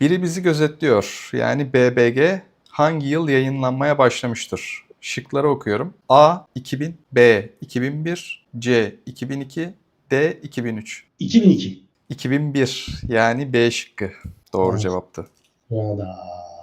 Biri bizi gözetliyor. Yani BBG hangi yıl yayınlanmaya başlamıştır? Şıkları okuyorum. A 2000, B 2001, C 2002, D 2003. 2002. 2001 yani B şıkkı. Doğru Evet. cevaptı. Valla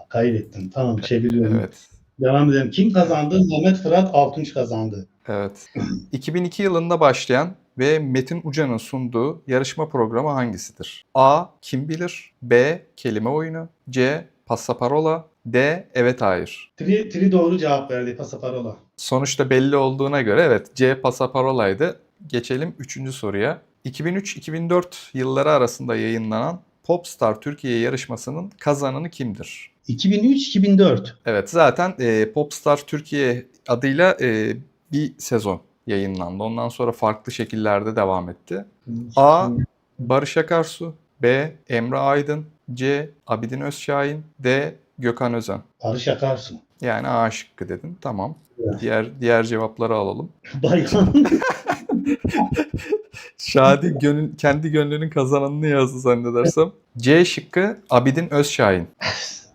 kaybettim. Tamam çeviriyorum. Evet. Devam edelim. Kim kazandı? Mehmet Fırat Altunç kazandı. Evet. 2002 yılında başlayan ve Metin Uca'nın sunduğu yarışma programı hangisidir? A. Kim bilir? B. Kelime oyunu. C. Passaparola. D. Evet hayır. Tri, tri doğru cevap verdi Pasaparola. Sonuçta belli olduğuna göre evet C. Passaparola'ydı. Geçelim 3. soruya. 2003-2004 yılları arasında yayınlanan Popstar Türkiye yarışmasının kazananı kimdir? 2003-2004. Evet zaten e, Popstar Türkiye adıyla e, bir sezon yayınlandı. Ondan sonra farklı şekillerde devam etti. A. Barış Akarsu B. Emre Aydın C. Abidin Özşahin D. Gökhan Özen. Barış Akarsu. Yani A şıkkı dedin. Tamam. Evet. Diğer diğer cevapları alalım. Bayan. Şadi gönül, kendi gönlünün kazananını yazdı zannedersem. C şıkkı Abidin Özşahin.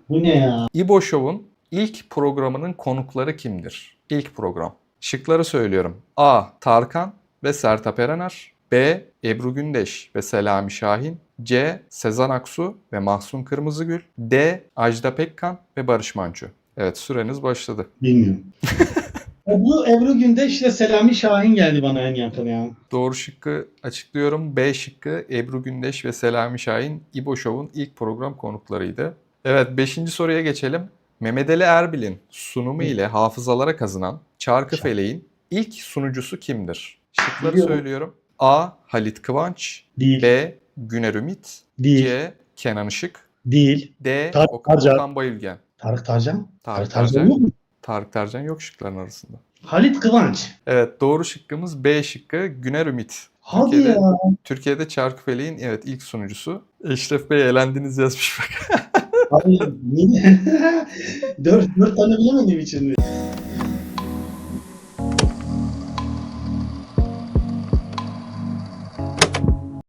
Bu ne ya? İbo Show'un ilk programının konukları kimdir? İlk program. Şıkları söylüyorum. A. Tarkan ve Sertab Erener. B. Ebru Gündeş ve Selami Şahin. C. Sezen Aksu ve Mahsun Kırmızıgül. D. Ajda Pekkan ve Barış Manço. Evet süreniz başladı. Bilmiyorum. Ebru, Ebru Gündeş ile Selami Şahin geldi bana en yakın ya. Doğru şıkkı açıklıyorum. B şıkkı Ebru Gündeş ve Selami Şahin İbo Show'un ilk program konuklarıydı. Evet 5. soruya geçelim. Mehmet Ali Erbil'in sunumu ile hafızalara kazınan Çarkıfeleğin ilk sunucusu kimdir? Şıkları Biliyorum. söylüyorum. A. Halit Kıvanç Değil. B. Güner Ümit Değil. C. Kenan Işık Değil. D. Tarık Okan, Tarcan. Okan Bayülgen Tarık Tarcan. Tarık Tarcan yok mu? Tarık Tarcan yok şıkların arasında. Halit Kıvanç. Evet doğru şıkkımız B şıkkı Güner Ümit. Hadi Türkiye'de- ya. Türkiye'de Çarkıfeleğin evet ilk sunucusu. Eşref Bey elendiniz yazmış bak. Abi niye? dört, dört tane bilemediğim için mi?